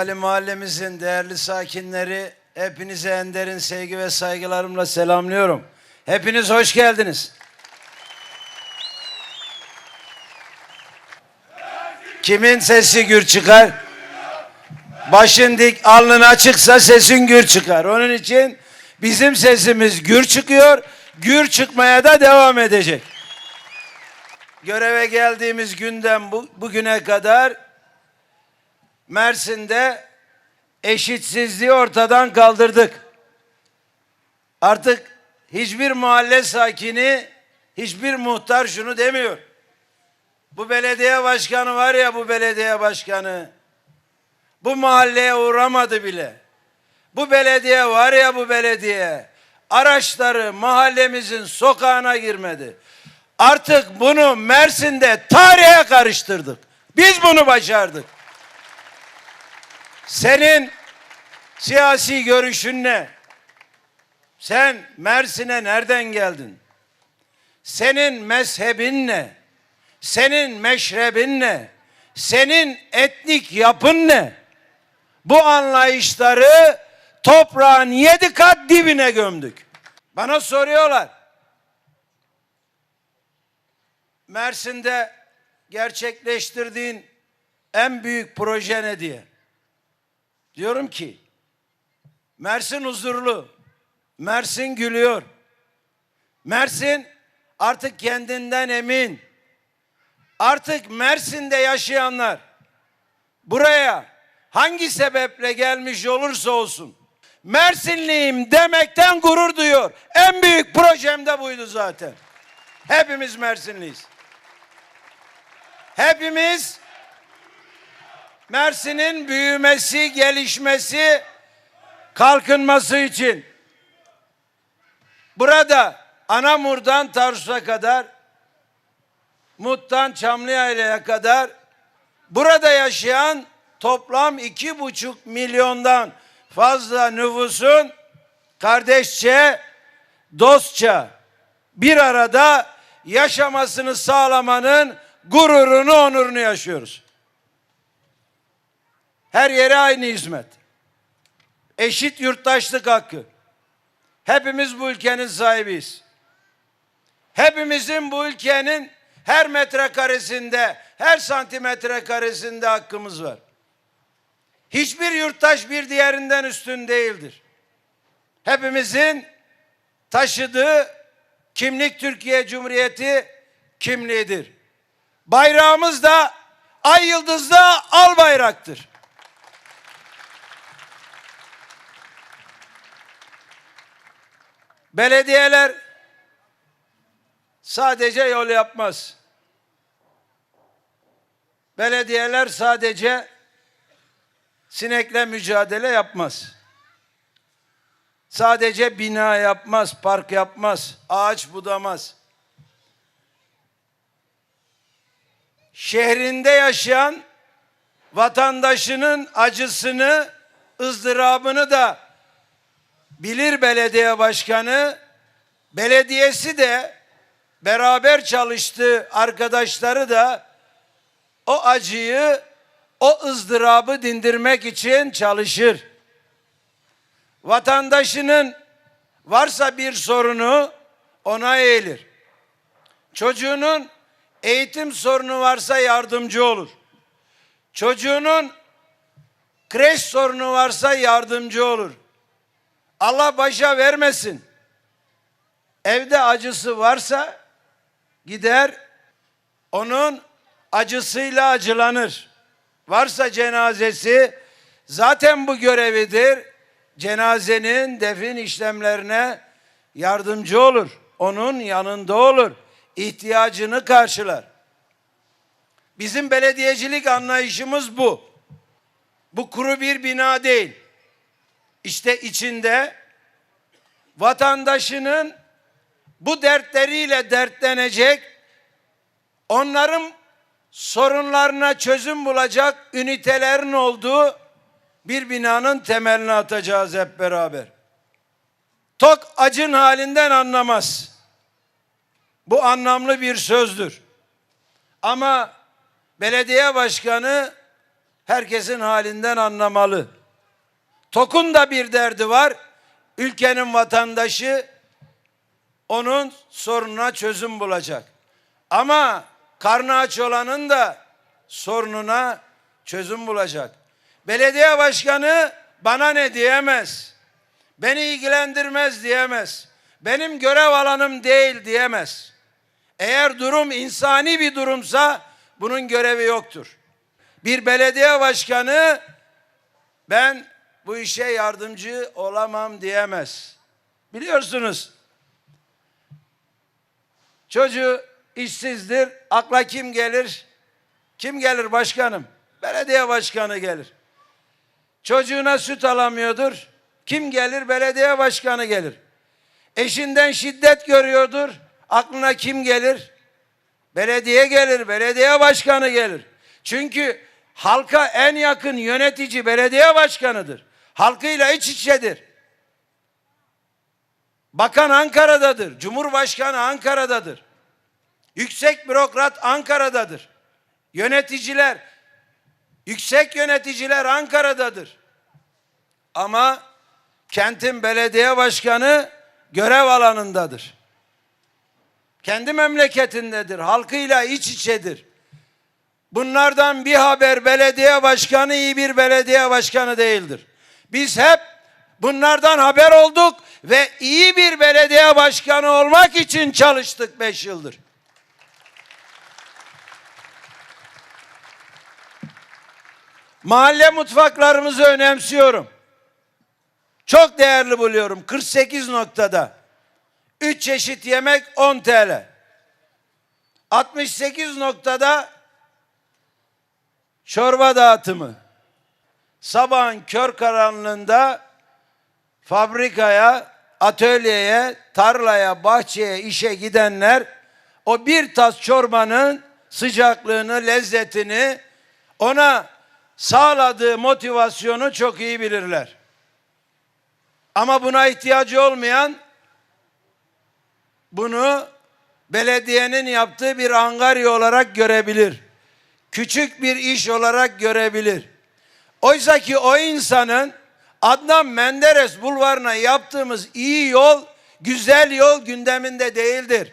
Kurdali mahallemizin değerli sakinleri hepinize en derin sevgi ve saygılarımla selamlıyorum. Hepiniz hoş geldiniz. Kimin sesi gür çıkar? Başın dik, alnın açıksa sesin gür çıkar. Onun için bizim sesimiz gür çıkıyor, gür çıkmaya da devam edecek. Göreve geldiğimiz günden bu, bugüne kadar Mersin'de eşitsizliği ortadan kaldırdık. Artık hiçbir mahalle sakini, hiçbir muhtar şunu demiyor. Bu belediye başkanı var ya bu belediye başkanı. Bu mahalleye uğramadı bile. Bu belediye var ya bu belediye. Araçları mahallemizin sokağına girmedi. Artık bunu Mersin'de tarihe karıştırdık. Biz bunu başardık. Senin siyasi görüşün ne? Sen Mersin'e nereden geldin? Senin mezhebin ne? Senin meşrebin ne? Senin etnik yapın ne? Bu anlayışları toprağın yedi kat dibine gömdük. Bana soruyorlar. Mersin'de gerçekleştirdiğin en büyük proje ne diye. Diyorum ki Mersin huzurlu. Mersin gülüyor. Mersin artık kendinden emin. Artık Mersin'de yaşayanlar buraya hangi sebeple gelmiş olursa olsun Mersinliyim demekten gurur duyuyor. En büyük projem de buydu zaten. Hepimiz Mersinliyiz. Hepimiz Mersin'in büyümesi, gelişmesi, kalkınması için burada Anamur'dan Tarsus'a kadar Mut'tan Çamlıyayla'ya kadar burada yaşayan toplam iki buçuk milyondan fazla nüfusun kardeşçe, dostça bir arada yaşamasını sağlamanın gururunu, onurunu yaşıyoruz. Her yere aynı hizmet. Eşit yurttaşlık hakkı. Hepimiz bu ülkenin sahibiyiz. Hepimizin bu ülkenin her metrekaresinde, her santimetre karesinde hakkımız var. Hiçbir yurttaş bir diğerinden üstün değildir. Hepimizin taşıdığı kimlik Türkiye Cumhuriyeti kimliğidir. Bayrağımız da ay yıldızlı al bayraktır. Belediyeler sadece yol yapmaz. Belediyeler sadece sinekle mücadele yapmaz. Sadece bina yapmaz, park yapmaz, ağaç budamaz. Şehrinde yaşayan vatandaşının acısını, ızdırabını da bilir belediye başkanı, belediyesi de beraber çalıştığı arkadaşları da o acıyı, o ızdırabı dindirmek için çalışır. Vatandaşının varsa bir sorunu ona eğilir. Çocuğunun eğitim sorunu varsa yardımcı olur. Çocuğunun kreş sorunu varsa yardımcı olur. Allah başa vermesin. Evde acısı varsa gider onun acısıyla acılanır. Varsa cenazesi zaten bu görevidir. Cenazenin defin işlemlerine yardımcı olur. Onun yanında olur. İhtiyacını karşılar. Bizim belediyecilik anlayışımız bu. Bu kuru bir bina değil. İşte içinde vatandaşının bu dertleriyle dertlenecek, onların sorunlarına çözüm bulacak ünitelerin olduğu bir binanın temelini atacağız hep beraber. Tok acın halinden anlamaz. Bu anlamlı bir sözdür. Ama belediye başkanı herkesin halinden anlamalı. TOK'un da bir derdi var. Ülkenin vatandaşı onun sorununa çözüm bulacak. Ama karnı aç olanın da sorununa çözüm bulacak. Belediye başkanı bana ne diyemez. Beni ilgilendirmez diyemez. Benim görev alanım değil diyemez. Eğer durum insani bir durumsa bunun görevi yoktur. Bir belediye başkanı ben bu işe yardımcı olamam diyemez. Biliyorsunuz çocuğu işsizdir. Akla kim gelir? Kim gelir başkanım? Belediye başkanı gelir. Çocuğuna süt alamıyordur. Kim gelir? Belediye başkanı gelir. Eşinden şiddet görüyordur. Aklına kim gelir? Belediye gelir, belediye başkanı gelir. Çünkü halka en yakın yönetici belediye başkanıdır. Halkıyla iç içedir. Bakan Ankara'dadır. Cumhurbaşkanı Ankara'dadır. Yüksek bürokrat Ankara'dadır. Yöneticiler, yüksek yöneticiler Ankara'dadır. Ama kentin belediye başkanı görev alanındadır. Kendi memleketindedir. Halkıyla iç içedir. Bunlardan bir haber belediye başkanı iyi bir belediye başkanı değildir. Biz hep bunlardan haber olduk ve iyi bir belediye başkanı olmak için çalıştık beş yıldır. Mahalle mutfaklarımızı önemsiyorum. Çok değerli buluyorum. 48 noktada. 3 çeşit yemek 10 TL. 68 noktada çorba dağıtımı. Sabahın kör karanlığında fabrikaya, atölyeye, tarlaya, bahçeye, işe gidenler o bir tas çorbanın sıcaklığını, lezzetini ona sağladığı motivasyonu çok iyi bilirler. Ama buna ihtiyacı olmayan bunu belediyenin yaptığı bir angarya olarak görebilir. Küçük bir iş olarak görebilir. Oysa ki o insanın Adnan Menderes bulvarına yaptığımız iyi yol, güzel yol gündeminde değildir.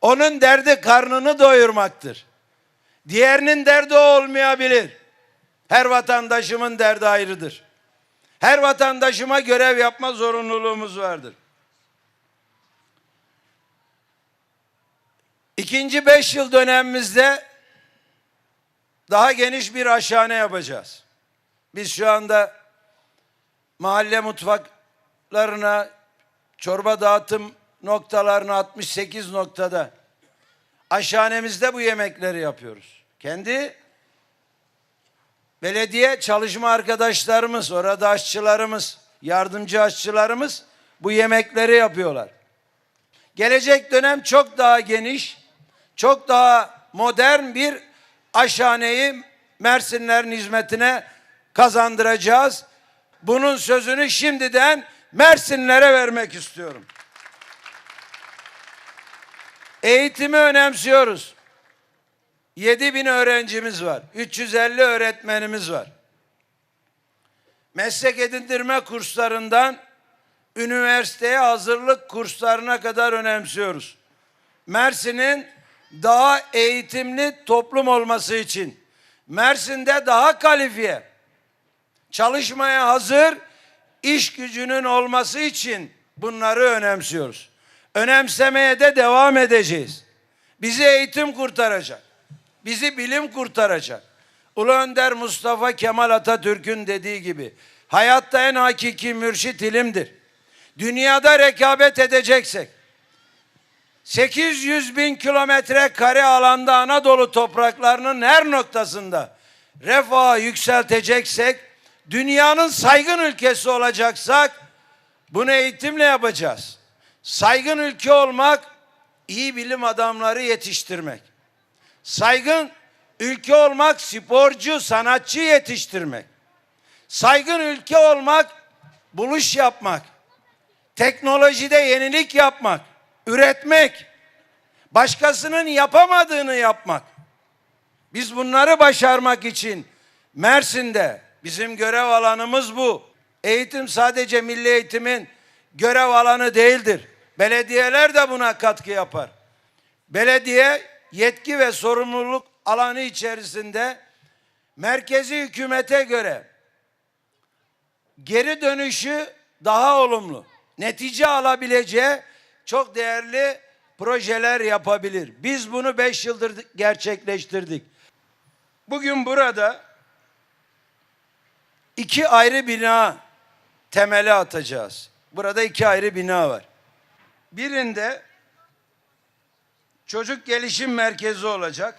Onun derdi karnını doyurmaktır. Diğerinin derdi olmayabilir. Her vatandaşımın derdi ayrıdır. Her vatandaşıma görev yapma zorunluluğumuz vardır. İkinci beş yıl dönemimizde daha geniş bir aşhane yapacağız. Biz şu anda mahalle mutfaklarına, çorba dağıtım noktalarına 68 noktada aşhanemizde bu yemekleri yapıyoruz. Kendi belediye çalışma arkadaşlarımız, orada aşçılarımız, yardımcı aşçılarımız bu yemekleri yapıyorlar. Gelecek dönem çok daha geniş, çok daha modern bir aşhaneyi Mersinlerin hizmetine kazandıracağız. Bunun sözünü şimdiden Mersinlere vermek istiyorum. Eğitimi önemsiyoruz. 7 bin öğrencimiz var. 350 öğretmenimiz var. Meslek edindirme kurslarından üniversiteye hazırlık kurslarına kadar önemsiyoruz. Mersin'in daha eğitimli toplum olması için Mersin'de daha kalifiye çalışmaya hazır iş gücünün olması için bunları önemsiyoruz. Önemsemeye de devam edeceğiz. Bizi eğitim kurtaracak. Bizi bilim kurtaracak. Ulu Önder Mustafa Kemal Atatürk'ün dediği gibi hayatta en hakiki mürşit ilimdir. Dünyada rekabet edeceksek 800 bin kilometre kare alanda Anadolu topraklarının her noktasında refahı yükselteceksek, dünyanın saygın ülkesi olacaksak bunu eğitimle yapacağız. Saygın ülke olmak, iyi bilim adamları yetiştirmek. Saygın ülke olmak, sporcu, sanatçı yetiştirmek. Saygın ülke olmak, buluş yapmak. Teknolojide yenilik yapmak üretmek, başkasının yapamadığını yapmak. Biz bunları başarmak için Mersin'de bizim görev alanımız bu. Eğitim sadece milli eğitimin görev alanı değildir. Belediyeler de buna katkı yapar. Belediye yetki ve sorumluluk alanı içerisinde merkezi hükümete göre geri dönüşü daha olumlu, netice alabileceği çok değerli projeler yapabilir. Biz bunu beş yıldır gerçekleştirdik. Bugün burada iki ayrı bina temeli atacağız. Burada iki ayrı bina var. Birinde çocuk gelişim merkezi olacak.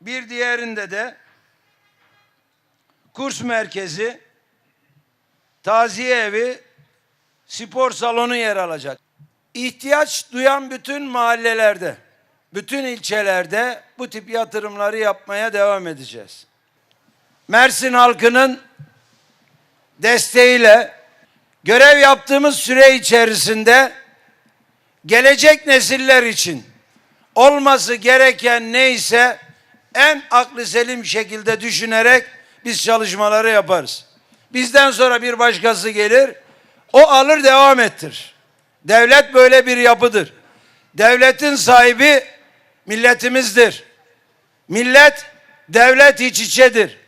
Bir diğerinde de kurs merkezi, taziye evi, spor salonu yer alacak. İhtiyaç duyan bütün mahallelerde, bütün ilçelerde bu tip yatırımları yapmaya devam edeceğiz. Mersin halkının desteğiyle görev yaptığımız süre içerisinde gelecek nesiller için olması gereken neyse en aklı selim şekilde düşünerek biz çalışmaları yaparız. Bizden sonra bir başkası gelir, o alır devam ettir. Devlet böyle bir yapıdır. Devletin sahibi milletimizdir. Millet, devlet iç içedir.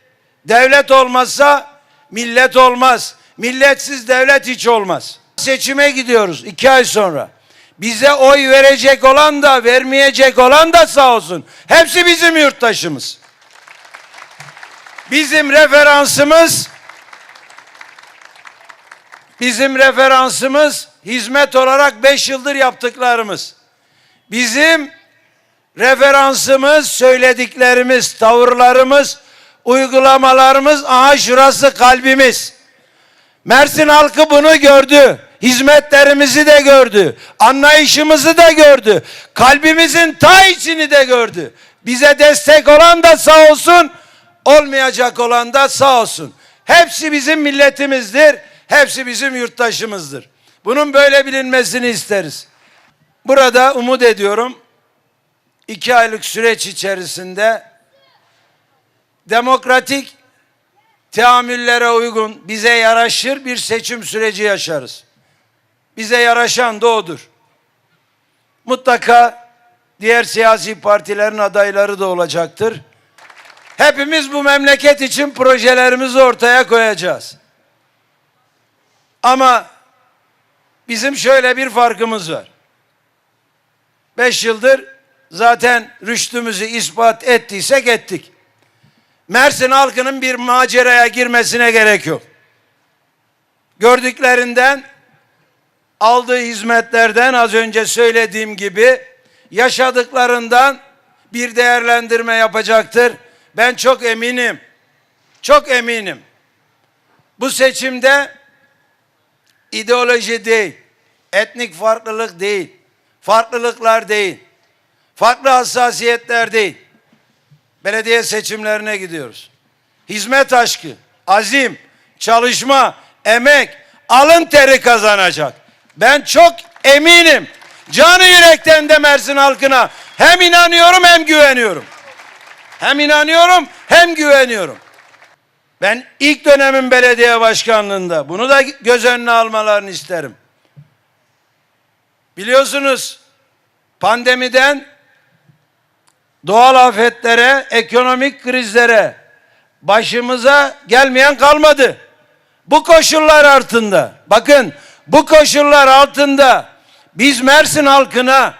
Devlet olmazsa millet olmaz. Milletsiz devlet hiç olmaz. Seçime gidiyoruz iki ay sonra. Bize oy verecek olan da vermeyecek olan da sağ olsun. Hepsi bizim yurttaşımız. Bizim referansımız bizim referansımız hizmet olarak beş yıldır yaptıklarımız. Bizim referansımız, söylediklerimiz, tavırlarımız, uygulamalarımız, aha şurası kalbimiz. Mersin halkı bunu gördü. Hizmetlerimizi de gördü. Anlayışımızı da gördü. Kalbimizin ta içini de gördü. Bize destek olan da sağ olsun, olmayacak olan da sağ olsun. Hepsi bizim milletimizdir. Hepsi bizim yurttaşımızdır. Bunun böyle bilinmesini isteriz. Burada umut ediyorum iki aylık süreç içerisinde demokratik teamüllere uygun bize yaraşır bir seçim süreci yaşarız. Bize yaraşan da odur. Mutlaka diğer siyasi partilerin adayları da olacaktır. Hepimiz bu memleket için projelerimizi ortaya koyacağız. Ama bizim şöyle bir farkımız var. Beş yıldır zaten rüştümüzü ispat ettiysek ettik. Mersin halkının bir maceraya girmesine gerek yok. Gördüklerinden, aldığı hizmetlerden az önce söylediğim gibi yaşadıklarından bir değerlendirme yapacaktır. Ben çok eminim. Çok eminim. Bu seçimde ideoloji değil, etnik farklılık değil, farklılıklar değil, farklı hassasiyetler değil. Belediye seçimlerine gidiyoruz. Hizmet aşkı, azim, çalışma, emek, alın teri kazanacak. Ben çok eminim. Canı yürekten de Mersin halkına hem inanıyorum hem güveniyorum. Hem inanıyorum hem güveniyorum. Ben ilk dönemin belediye başkanlığında bunu da göz önüne almalarını isterim. Biliyorsunuz pandemiden doğal afetlere, ekonomik krizlere başımıza gelmeyen kalmadı. Bu koşullar altında, bakın bu koşullar altında biz Mersin halkına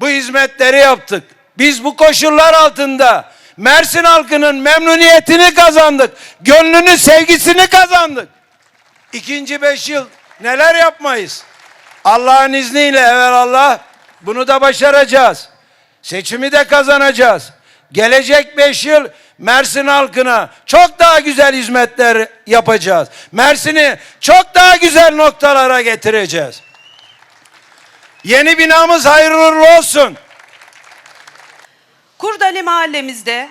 bu hizmetleri yaptık. Biz bu koşullar altında Mersin halkının memnuniyetini kazandık. Gönlünü, sevgisini kazandık. İkinci beş yıl neler yapmayız? Allah'ın izniyle evvelallah bunu da başaracağız. Seçimi de kazanacağız. Gelecek beş yıl Mersin halkına çok daha güzel hizmetler yapacağız. Mersin'i çok daha güzel noktalara getireceğiz. Yeni binamız hayırlı olsun. Kurdali mahallemizde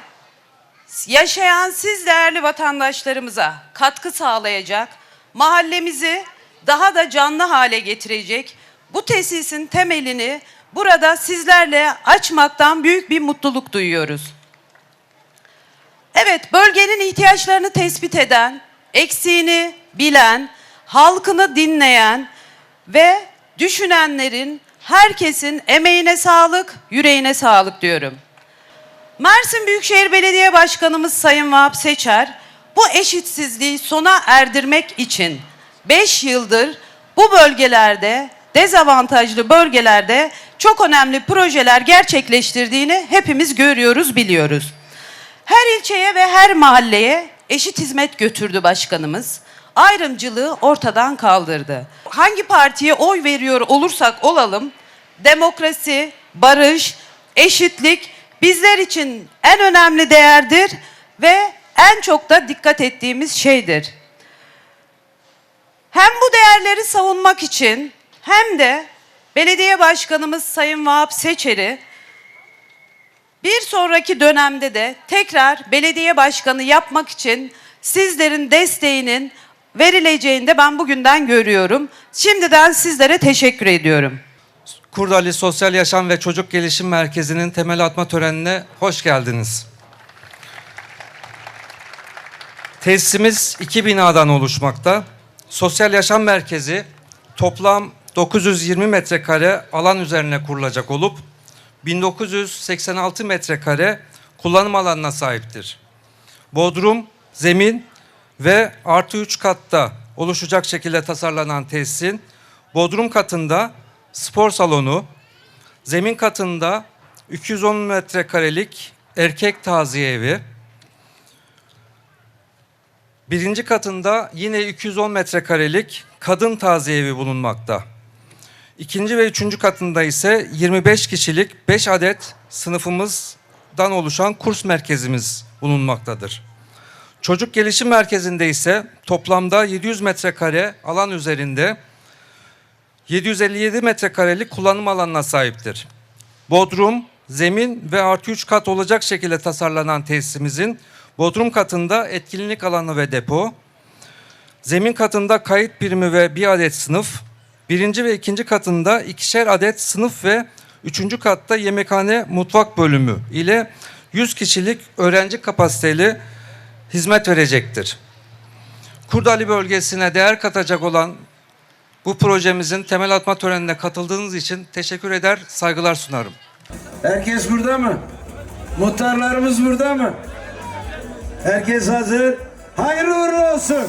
yaşayan siz değerli vatandaşlarımıza katkı sağlayacak, mahallemizi daha da canlı hale getirecek bu tesisin temelini burada sizlerle açmaktan büyük bir mutluluk duyuyoruz. Evet, bölgenin ihtiyaçlarını tespit eden, eksiğini bilen, halkını dinleyen ve düşünenlerin herkesin emeğine sağlık, yüreğine sağlık diyorum. Mersin Büyükşehir Belediye Başkanımız Sayın Vahap Seçer bu eşitsizliği sona erdirmek için 5 yıldır bu bölgelerde dezavantajlı bölgelerde çok önemli projeler gerçekleştirdiğini hepimiz görüyoruz, biliyoruz. Her ilçeye ve her mahalleye eşit hizmet götürdü başkanımız. Ayrımcılığı ortadan kaldırdı. Hangi partiye oy veriyor olursak olalım, demokrasi, barış, eşitlik bizler için en önemli değerdir ve en çok da dikkat ettiğimiz şeydir. Hem bu değerleri savunmak için hem de belediye başkanımız Sayın Vahap Seçer'i bir sonraki dönemde de tekrar belediye başkanı yapmak için sizlerin desteğinin verileceğini de ben bugünden görüyorum. Şimdiden sizlere teşekkür ediyorum. Kurdali Sosyal Yaşam ve Çocuk Gelişim Merkezi'nin temel atma törenine hoş geldiniz. Tesisimiz iki binadan oluşmakta. Sosyal Yaşam Merkezi toplam 920 metrekare alan üzerine kurulacak olup 1986 metrekare kullanım alanına sahiptir. Bodrum, zemin ve artı 3 katta oluşacak şekilde tasarlanan tesisin bodrum katında spor salonu, zemin katında 210 metrekarelik erkek taziye evi, birinci katında yine 210 metrekarelik kadın taziye evi bulunmakta. İkinci ve üçüncü katında ise 25 kişilik 5 adet sınıfımızdan oluşan kurs merkezimiz bulunmaktadır. Çocuk Gelişim Merkezi'nde ise toplamda 700 metrekare alan üzerinde 757 metrekarelik kullanım alanına sahiptir. Bodrum, zemin ve artı 3 kat olacak şekilde tasarlanan tesisimizin bodrum katında etkinlik alanı ve depo, zemin katında kayıt birimi ve bir adet sınıf, birinci ve ikinci katında ikişer adet sınıf ve üçüncü katta yemekhane mutfak bölümü ile 100 kişilik öğrenci kapasiteli hizmet verecektir. Kurdali bölgesine değer katacak olan bu projemizin temel atma törenine katıldığınız için teşekkür eder, saygılar sunarım. Herkes burada mı? Muhtarlarımız burada mı? Herkes hazır. Hayırlı uğurlu olsun.